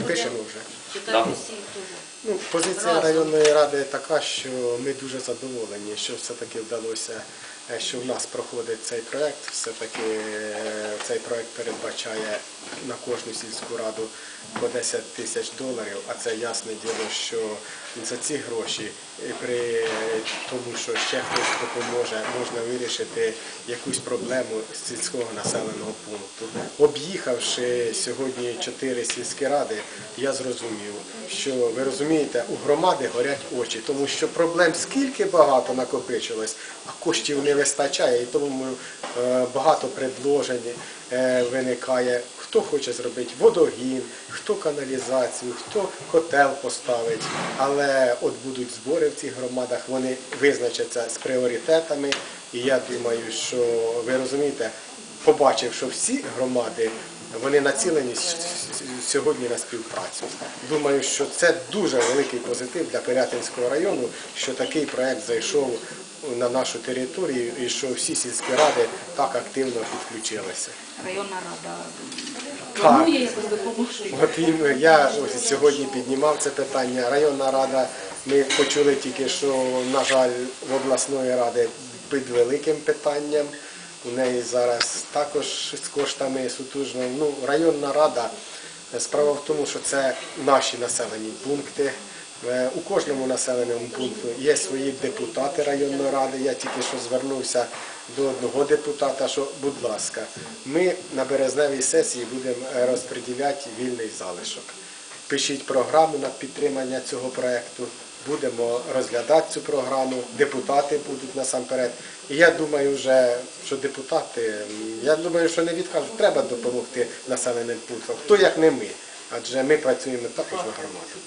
Пишемо вже. Да. Ну, позиція районної ради така, що ми дуже задоволені, що все-таки вдалося, е, що в нас проходить цей проект. Все-таки е, цей проект передбачає на кожну сільську раду по 10 тисяч доларів, а це ясне діло, що за ці гроші при тому, що ще хтось допоможе, можна вирішити якусь проблему з сільського населеного пункту. Об'їхавши сьогодні чотири сільські ради, я зрозумів, що ви розумієте, у громади горять очі, тому що проблем скільки багато накопичилось, а коштів не вистачає, і тому е, багато предложень е, виникає. Хто хоче зробити водогін, хто каналізацію, хто котел поставить. Але от будуть збори в цих громадах, вони визначаться з пріоритетами. І я думаю, що ви розумієте, побачив, що всі громади вони націлені сьогодні на співпрацю. Думаю, що це дуже великий позитив для Пирятинського району, що такий проект зайшов на нашу територію і що всі сільські ради так активно підключилися. Районна рада Так. якось допомогти. От і я ось сьогодні піднімав це питання. Районна рада, ми почули тільки, що, на жаль, в обласної ради під великим питанням. У неї зараз також з коштами сутужно. Ну, районна рада, е, справа в тому, що це наші населені пункти. Е, У кожному населеному пункту є свої депутати районної ради. Я тільки що звернувся до одного депутата, що, будь ласка, ми на березневій сесії будемо е, розподіляти вільний залишок. Пишіть програму на підтримання цього проекту. Будемо розглядати цю програму, депутати будуть насамперед. І я думаю, вже, що депутати, я думаю, що не відкажуть, треба допомогти населеним пунктам. Хто як не ми, адже ми працюємо також на громаду.